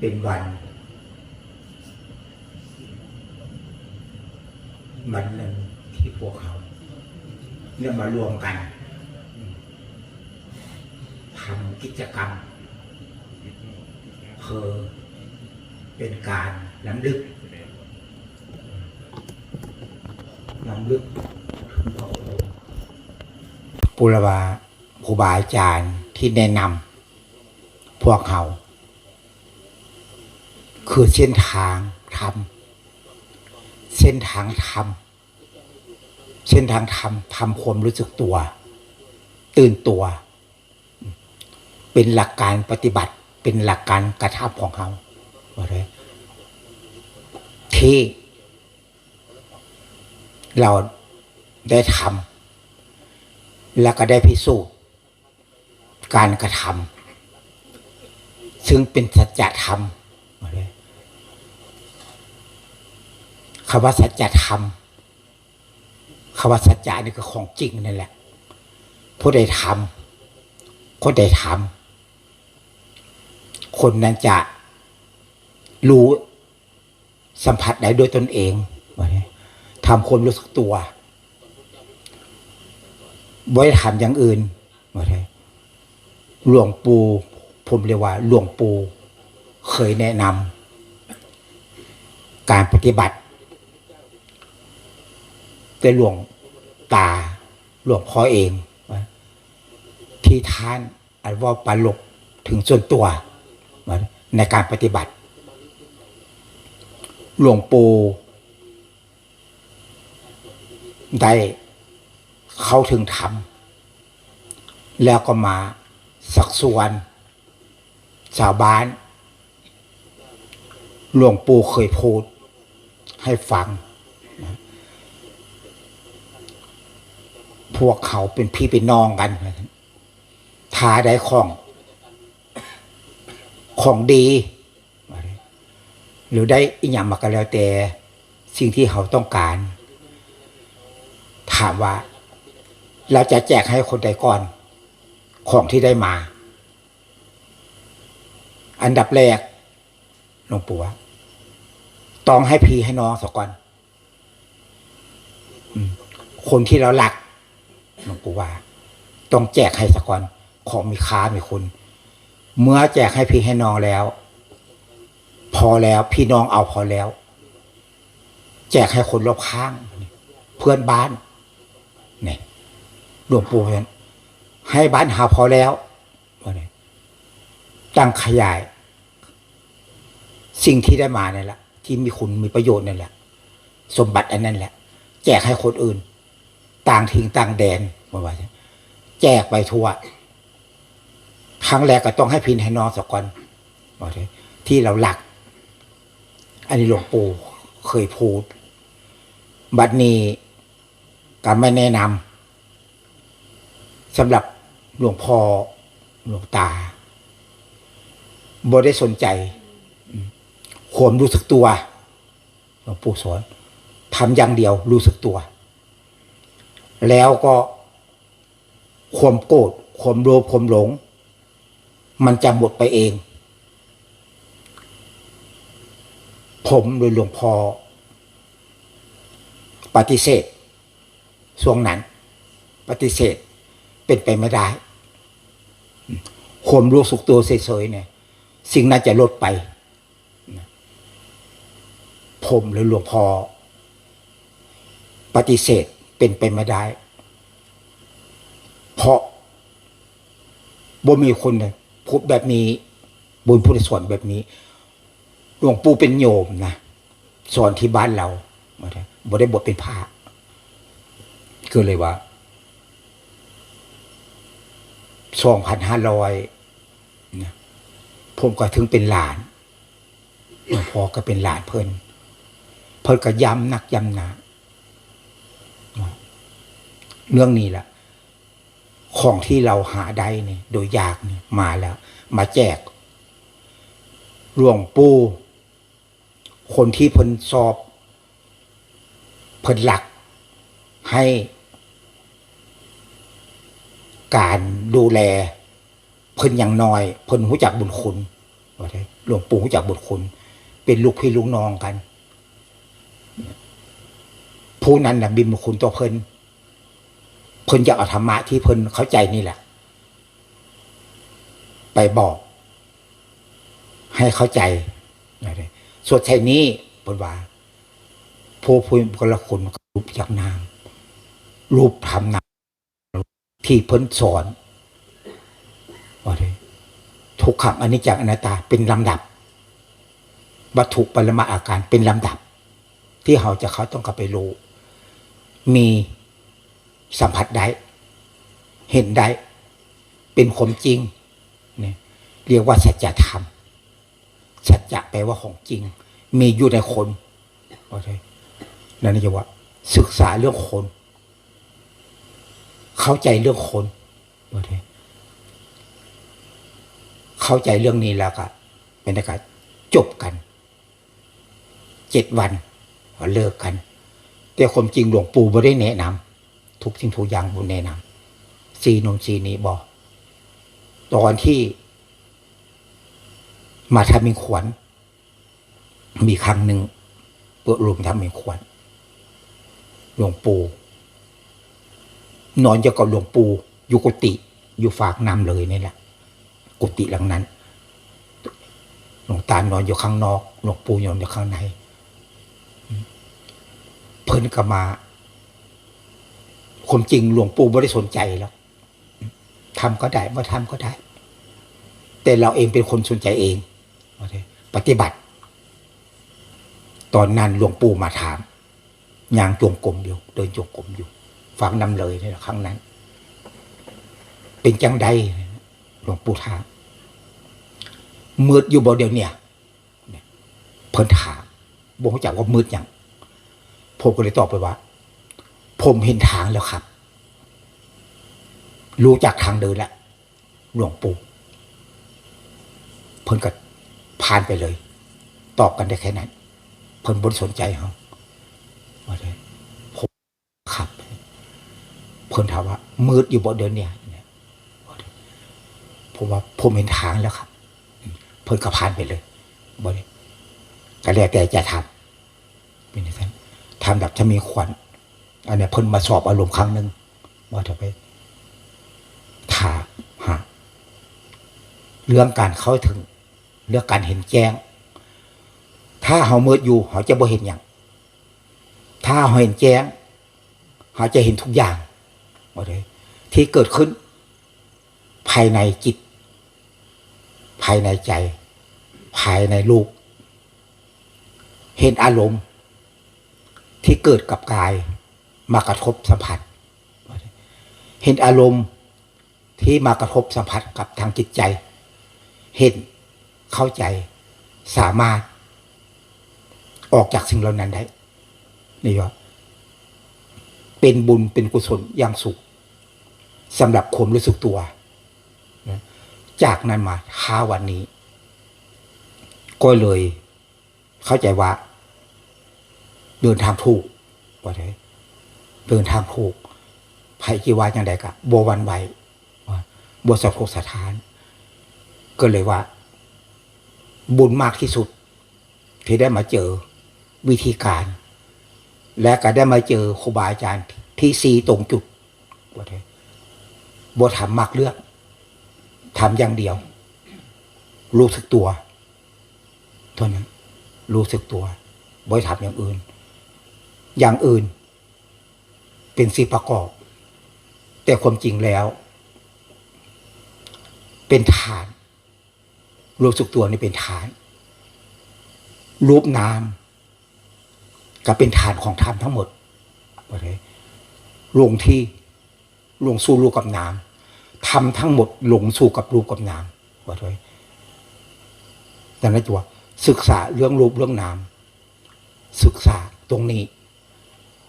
เป็นวัน วันหนึ่งที่พวกเขาเนี่ยมารวมกันทำกิจกรรมคือเป็นการล้ำลึกล้ำลึกถึงพระองค์ปุรวาครูบาอาจารย์ที่แนะนำพวกเขา คือเส้นทางธรรมเส้นทางธรรมเส้นทางธรรมทำความรู้สึกตัว ตื่นตัว เป็นหลักการปฏิบัติ เป็นหลักการกระทำของเขาว่าไงที่เราได้ทำแล้วก็ได้พิสูจน์การกระทำซึ่งเป็นสัจธรรมว่าไง คำว่าสัจธรรมคำว่าสัจจะนี่ก็ของจริงนั่นแหละผู้ใดทำคนใดทำคนนั้นจะรู้สัมผัสได้ด้วยตนเองทำความรู้สึกตัวไม่ได้ทำอย่างอื่นว่าเนี่ยหลวงปู่ผมเรียกว่า หลวงปู่เคยแนะนำการปฏิบัติ แต่หลวงตาหลวงพ่อเอง ที่ท่านอันว่าปลกถึงส่วนตัวในการปฏิบัติ หลวงปู่ได้เข้าถึงธรรม แล้วก็มาสักส่วนชาวบ้าน หลวงปู่เคยพูดให้ฟัง พวกเขาเป็นพี่เป็นน้องกันท้าได้ของ ของดีหรือได้อีกอย่างมาก็แล้วแต่ สิ่งที่เขาต้องการ ถามว่า เราจะแจกให้คนใดก่อน ของที่ได้มา อันดับแรกหลวงปู่ต้องให้พี่ให้น้องสักก่อนคนที่เราหลัก หลวงปู่ว่า ต้องแจกให้สักก่อน ของมีค่ามีคุณ เมื่อแจกให้พี่ให้น้องแล้ว พอแล้วพี่น้องเอาพอแล้ว แจกให้คนรอบข้าง เพื่อนบ้านเนี่ยหลวงปู่เนให้บ้านหาพอแล้วว่าเนี่ยตั้งขยาย สิ่งที่ได้มาเนี่ยแหละที่มีคุณมีประโยชน์นั่นแหละ สมบัติอันนั้นแหละ แจกให้คนอื่น ต่างถิ่งต่างแดนมาว่าแจกไปทั่วครั้งแรกก็ต้องให้พินให้นองสกก่อนบอกเลยที่เราหลัก อันนี้หลวงปู่เคยพูด บัดนี้ก็ไม่แนะนำสำหรับหลวงพ่อหลวงตาบ่ได้สนใจอืมควมรู้สึกตัวหลวงปู่สอนทำอย่างเดียวรู้สึกตัว แล้วก็ความโกรธความโลภความหลง มันจะหมดไปเอง ผมโดยหลวงพ่อปฏิเสธช่วงนั้น ปฏิเสธเป็นไปไม่ได้ความรู้สึกตัวเฉยๆเนี่ย สิ่งนั้นจะลดไป ผมหรือหลวงพ่อปฏิเสธเป็นไปไม่ได้ เพราะบ่มีคนเลยพูดแบบนี้บุญพุทธสอนแบบนี้หลวงปู่เป็นโยมนะสอนที่บ้านเราบ่ได้บทเป็นพระก็เลยว่าสองพันห้าร้อยผมก็ถึงเป็นหลานหลวงพ่อก็เป็นหลานเพิ่นเพิ่นก็ย้ำนักย้ำหนาเรื่องนี้แหละ ของที่เราหาได้เนี่ยโดยยากเนี่ยมาแล้ว มาแจกหลวงปู่คนที่เพิ่นสอบเพิ่นหลักให้ การดูแล เพิ่นอย่างน้อย เพิ่นรู้จักบุญคุณว่าได้หลวงปู่รู้จักบุญคุณ เป็นลูกพี่ลูกน้องกัน ผู้นั้นนะบินบุญคุณตัวเพิ่น พิ่นจะเอาธรรมะที่เพิ่นเข้าใจนี่แหละ ไปบอก ให้เข้าใจส่วนใช่นี้เพิ่นว่าผู้พูดคนละคนรูปจากนามรูปทำนามที่เพิ่นสอนว่าไทุกขังอนิจจังอนัตตาเป็นลำดับ วัตถุปรมาอาการเป็นลำดับ ที่เขาจะเขาต้องกลับไปรู้มี สัมผัสได้ เห็นได้ เป็นความจริงเนี่ยเรียกว่าสัจธรรมสัจจะแปลว่าของจริง มีอยู่ในคนว่าได้นั่นจะว่า ศึกษาเรื่องคน เข้าใจเรื่องคนว่าได้เข้าใจเรื่องนี้แล้วก็เป็นการจบกัน เจ็ดวันก็เลิกกัน แต่ความจริงหลวงปู่ไม่ได้แนะนำ ทุกสิ่งทุกอย่างบุญแนะนำซีนนซีนี้บอกตอนที่ มาทำมิงขวัญมีครั้งหนึ่งเปิดรวมทำมิงขวัญหลวงปู่นอนอยู่กับหลวงปู่อยู่กุฏิอยู่ฝากน้ำเลยนี่แหละกุฏิหลังนั้นหลวงตานอนอยู่ข้างนอกหลวงปู่นอนอยู่ข้างใน เพิ่นก็มา ความจริงหลวงปู่ไม่ได้สนใจแล้วทำก็ได้ไม่ทำก็ได้ แต่เราเองเป็นคนสนใจเอง ปฏิบัติ ตอนนั้นหลวงปู่มาถามยางจงกรมอยู่ เดินจงกรมอยู่ฟังนำเลยในครั้งนั้น เป็นจังใดหลวงปู่ถามมืดอยู่บ่เดียวเนี่ยเพิ่นถามบ่รู้จักว่ามืดอย่างผมก็เลยตอบไปว่า ผมเห็นทางแล้วครับ รู้จักทางเดินแล้วหลวงปู่เพิ่นก็ผ่านไปเลย ตอบกันได้แค่นั้น เพิ่นบนสนใจเขาว่าได้ผมครับ เพิ่นถามว่า มืดอยู่บ่เดินเนี่ยผมว่าผมเห็นทางแล้วครับ เพิ่นก็ผ่านไปเลยบ่ได้ก็แล้วแต่จะทำเป็นอย่างนั้นทำแบบจะมีขวัญ อันนี้เพิ่นมาสอบอารมณ์ครั้งหนึ่งว่าจะไปถามหาเรื่องการเข้าถึง เรื่องการเห็นแจ้ง ถ้าเขาเมื่ออยู่เขาจะบ่เห็นอย่างถ้าเขาเห็นแจ้งเขาจะเห็นทุกอย่างว่าเลยที่เกิดขึ้น ภายในจิต ภายในใจ ภายในลูก เห็นอารมณ์ ที่เกิดกับกาย มากระทบสัมผัส เห็นอารมณ์ที่มากระทบสัมผัสกับทางจิตใจ เห็นเข้าใจสามารถ ออกจากสิ่งเหล่านั้นได้นี่ว่าเป็นบุญเป็นกุศลอย่างสุขสำหรับความรู้สึกตัว จากนั้นมาท้าวันนี้ ก็เลยเข้าใจว่า เดินทางถูกว่าได้ เดินทางถูกภัยกีวาอย่างใดกะบวันไหวว่าบสะทกสถาน ก็เลยว่า บุญมากที่สุด ที่ได้มาเจอวิธีการ และก็ได้มาเจอครูบาอาจารย์ที่ซีตรงจุดว่าได้บทำมากเลือกทำอย่างเดียว รู้สึกตัวเท่านั้นรู้สึกตัวบ่ทำอย่างอื่น อย่างอื่น เป็นสิประกอบ แต่ความจริงแล้ว เป็นฐาน รู้สึกตัวนี่เป็นฐาน รูปนามก็เป็นฐานของธรรมทั้งหมดว่าไงลงที่ลงสู่รูปกับนามทำทั้งหมดลงสู่กับรูปกับนามว่าไงดังนั้นตัวศึกษาเรื่องรูปเรื่องนาม ศึกษาตรงนี้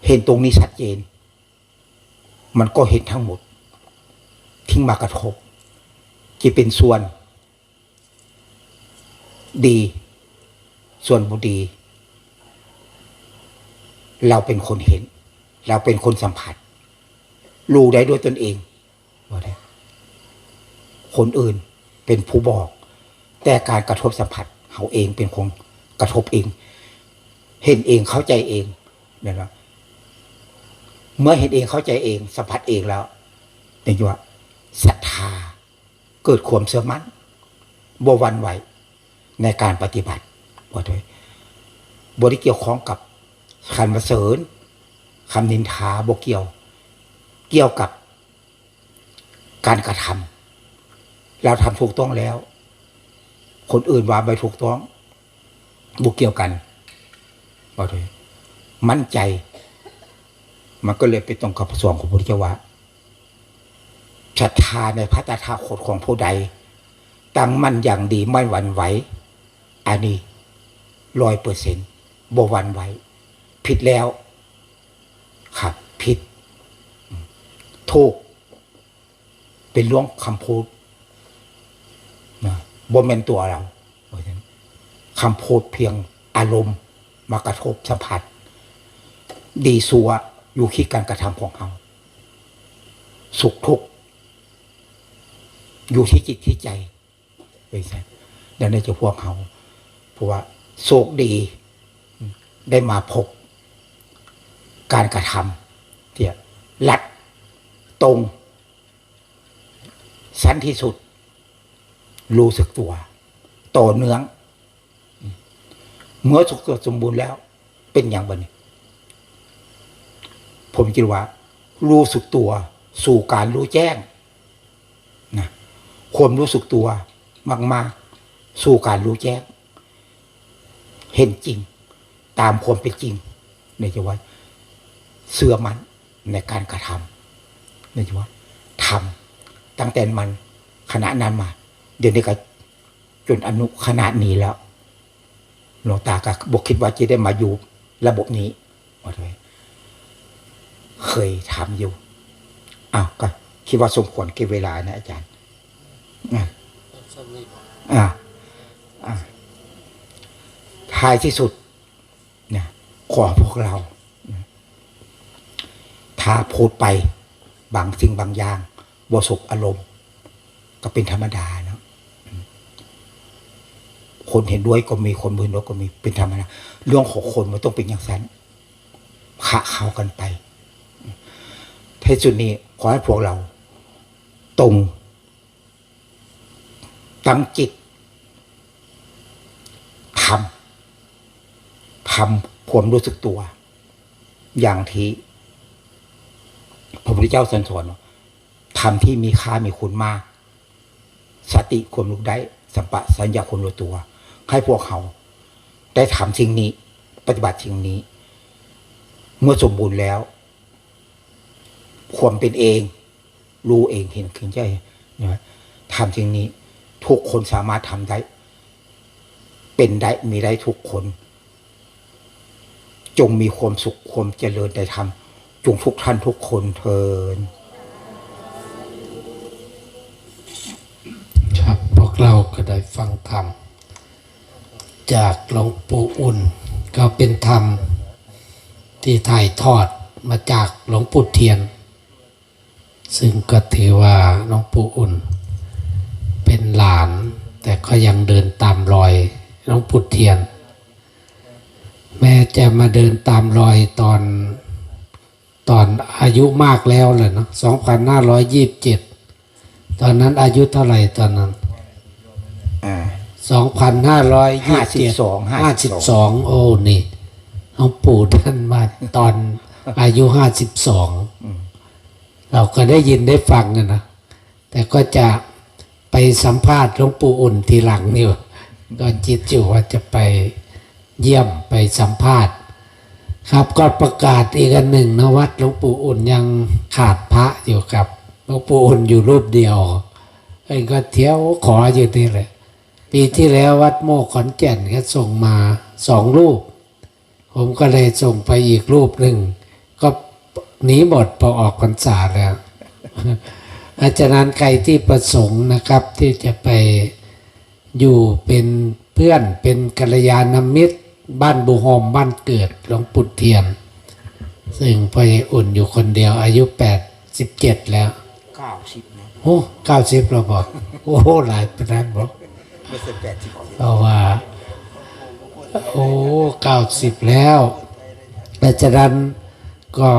เห็นตรงนี้ชัดเจน มันก็เห็นทั้งหมด ทิ้งมากระทบจะเป็นส่วน ดี ส่วนบุดี เราเป็นคนเห็น เราเป็นคนสัมผัส รู้ได้ด้วยตนเองว่าได้คนอื่นเป็นผู้บอก แต่การกระทบสัมผัสเขาเองเป็นคนกระทบเอง เห็นเองเข้าใจเองเนี่ยนะ เมื่อเห็นเองเข้าใจเองสัมผัสเองแล้วนี่ว่าศรัทธาเกิดความเชื่อมั่นบวันไหวในการปฏิบัติว่ด้วยบริเกี่ยวข้องกับคำมาเสริญคำนินทาบเกี่ยว เกี่ยวกับการกระทำเราทำถูกต้องแล้ว คนอื่นว่าไม่ถูกต้องบเกี่ยวกันว่ด้วยมั่นใจ มันก็เลยเป็นตรงกับส่วนของพุทธเจ้าว่าศรัทธาในพระตถาคตของผู้ใด ตั้งมั่นอย่างดีไม่หวั่นไหวอันนี้ร้อยเปอร์เซ็นต์บหวั่นไหวผิดแล้วครับผิดถูกเป็นล่วงคำพูดนะบ่แม่นตัวเราคำพูดเพียงอารมณ์มากระทบสัมผัส ดีสัว อยู่ที่การกระทำของเขา สุขทุกข์อยู่ที่จิตที่ใจไปใช่ดังนั้นจะพวกเขาเพราะว่าโชคดีได้มาพบการกระทำที่ลัดตรง สั้นที่สุด รู้สึกตัว ต่อเนื่อง เมื่อสุขสมบูรณ์แล้ว เป็นอย่างบันนี้ ผมคิดว่า รู้สึกตัว สู่การรู้แจ้งนะความรู้สึกตัวมาก ๆ สู่การรู้แจ้ง เห็นจริง ตามความเป็นจริงในจังหวัดเสื่อมันในการกระทำในจังหวัดทำตั้งแต่มันขณะนั้นมา เดี๋ยวนี้ก็จนอนุขนาดนี้แล้วหลวงตาก็บอกคิดว่าจะได้มาอยู่ระบบนี้ว่าด้วย เคยทำอยู่อ้าวก็คิดว่าสมควรเก็บเวลานะอาจารย์อะอ่าอ่าท้ายที่สุดนี่ยขอพวกเรา ถ้าพูดไปบางสิ่งบางอย่างบสบอารมณ์ ก็เป็นธรรมดาเนาะคนเห็นด้วยก็มีคนมือด้วยก็มีเป็นธรรมดาเรื่องของคนมันต้องเป็นอย่างนั้นขะเขากันไป เทสุดนี้ขอให้พวกเรา ตรงตั้งจิตทำทำความรู้สึกตัว อย่างที่พระพุทธเจ้าสอนสอนทำที่มีค่ามีคุณมาก สติความรู้ได้ สัมปะสัญญาความรู้ตัว ให้พวกเขา ได้ทำสิ่งนี้ ปฏิบัติสิ่งนี้ เมื่อสมบูรณ์แล้ว ความเป็นเอง รู้เองเห็นขึ้นใจนะทำสิ่งนี้ ทุกคนสามารถทำได้ เป็นได้มีได้ทุกคน จงมีความสุขความเจริญในธรรมจงทุกท่านทุกคนเทินครับพวกเราก็ได้ฟังธรรม จากหลวงปู่อุ่น ก็เป็นธรรมที่ถ่ายทอดมาจากหลวงปู่เทียน ซึ่งก็ถือว่าหลวงปู่อุ่น เป็นหลาน แต่ก็ยังเดินตามรอยหลวงปู่เทียน แม้จะมาเดินตามรอยตอนตอนอายุมากแล้วเลยเนาะ2527ตอนนั้นอายุเท่าไหร่ตอนนั้นอ่าสองพันห้าร้อยยี่สิบ52ห้าสิบสองโอ้นี่หลวงปู่ท่านมาตอนอายุห้าสิบสอง เราก็ได้ยินได้ฟังกันนะแต่ก็จะไปสัมภาษณ์หลวงปู่อุ่นทีหลังนี่ก็จิตอยู่ว่าจะไปเยี่ยมไปสัมภาษณ์ ครับก็ประกาศอีกอันหนึ่งนะวัดหลวงปู่อุ่นยังขาดพระอยู่ครับหลวงปู่อุ่นอยู่รูปเดียวเอ้ก็เที่ยวขออยู่นี่แหละปีที่แล้ววัดโมกขอนแก่นก็ส่งมาสองรูป ผมก็เลยส่งไปอีกรูปหนึ่ง หนีหมดพอออกพรรษาแล้ว อาจารย์ใครที่ประสงค์นะครับที่จะไปอยู่เป็นเพื่อนเป็นกัลยาณมิตร บ้านบุโฮมบ้านเกิดหลวงปู่เทียน ซึ่งพ่อใหญ่อุ่นอยู่คนเดียวอายุแปดสิบเจ็ดแล้วเก้าสิบนะโอ้เก้าสิบเราบอกโอ้หลายปานนั้นบอกไม่ใช่แปดสิบเพราะว่า โอ้เก้าสิบแล้วแต่ฉะนั้นก็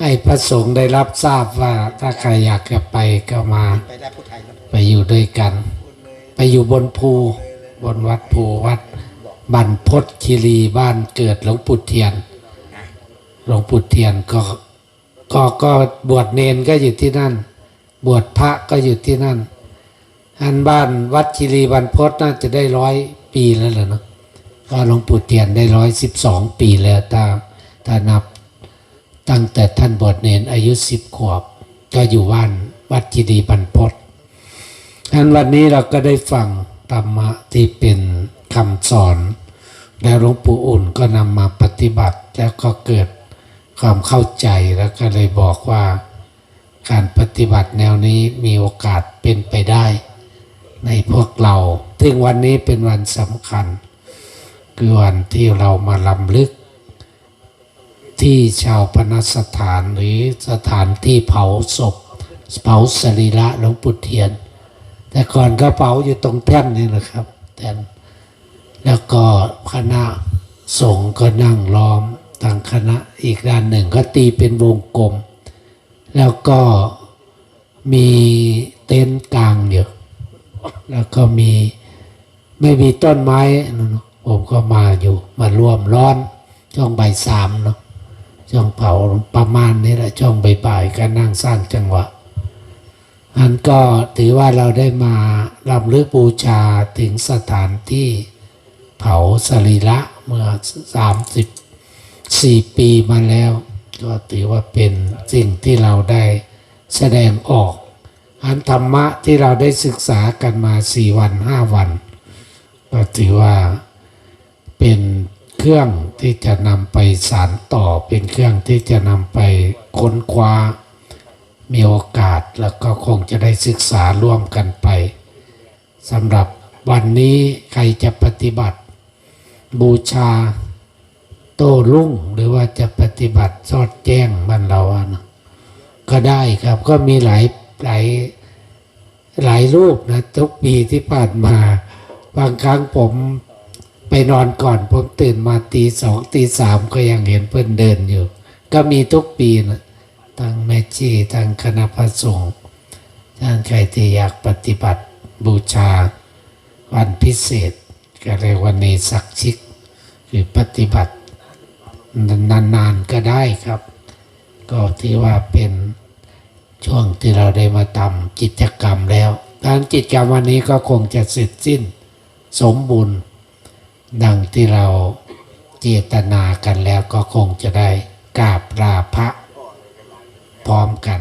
ให้พระสงฆ์ได้รับทราบว่าถ้าใครอยากจะไปก็มา ไปอยู่ด้วยกัน ไปอยู่บนภูบนวัดภูวัดบรรพตคีรีบ้านเกิดหลวงปู่เทียนหลวงปู่เทียนก็ก็ก็บวชเนนก็อยู่ที่นั่น บวชพระก็อยู่ที่นั่นอันบ้านวัดคีรีบรรพตน่าจะได้ร้อยปีแล้วเหรอเนาะก็หลวงปู่เทียนได้ร้อยสิบสองปีแล้วถ้าถ้านับ ตั้งแต่ท่านบวชเนนอายุสิบขวบ ก็อยู่บ้านวัดคีรีบรรพตงั้นวันนี้เราก็ได้ฟังธรรมะที่เป็นคำสอน แล้หลวงปู่อุ่นก็นำมาปฏิบัติแล้วก็เกิดความเข้าใจแล้วก็เลยบอกว่า การปฏิบัติแนวนี้มีโอกาสเป็นไปได้ ในพวกเรา ซึ่งวันนี้เป็นวันสำคัญ คือวันที่เรามาลำลึก ที่ชาวปนสถานหรือสถานที่เผาศพ เผาสรีระหลวงปู่เทียน แต่ก่อนก็เผาอยู่ตรงแท่นนี่แหละครับแท่นแล้วก็คณะสงฆ์ก็นั่งล้อมทางคณะอีกด้านหนึ่งก็ตีเป็นวงกลม แล้วก็มีเต็นท์กลางอยู่แล้วก็มีไม่มีต้นไม้ผมก็มาอยู่มาร่วมร้อนช่วงบ่ายสามเนาะ ช่วงเผาประมาณนี้แหละช่วงบ่ายๆก็นั่งสร้างจังหวะอันก็ถือว่าเราได้มาลำลึกบูชาถึงสถานที่เผาสรีระเมื่อ 34 ปีมาแล้ว ก็ถือว่าเป็นสิ่งที่เราได้แสดงออก อันธรรมะที่เราได้ศึกษากันมา 4 วัน 5 วัน ก็ถือว่าเป็น เครื่องที่จะนำไปสารต่อเป็นเครื่องที่จะนำไปค้นคว้า มีโอกาสแล้วก็คงจะได้ศึกษาร่วมกันไปสำหรับวันนี้ใครจะปฏิบัติ บูชาโต้รุ่งหรือว่าจะปฏิบัติสอดแจ้งบันเราอะนะก็ได้ครับก็มีหลายหลายหลายรูปนะทุกปีที่ผ่านมา บางครั้งผม ไปนอนก่อนผมตื่นมาตีสองตีสามก็ยังเห็นเพื่อนเดินอยู่ ก็มีทุกปีนะทางแม่ชีทางคณะพระสงฆ์ท่านใครที่อยากปฏิบัติบูชาวันพิเศษ ก็เรียกวันเนศักชิกหรือปฏิบัตินานๆก็ได้ครับ ก็ที่ว่าเป็นช่วงที่เราได้มาทำกิจกรรมแล้วการกิจกรรมวันนี้ก็คงจะเสร็จสิ้นสมบูรณ์ ดังที่เราเจตนากันแล้วก็คงจะได้กราบลาพระพร้อมกัน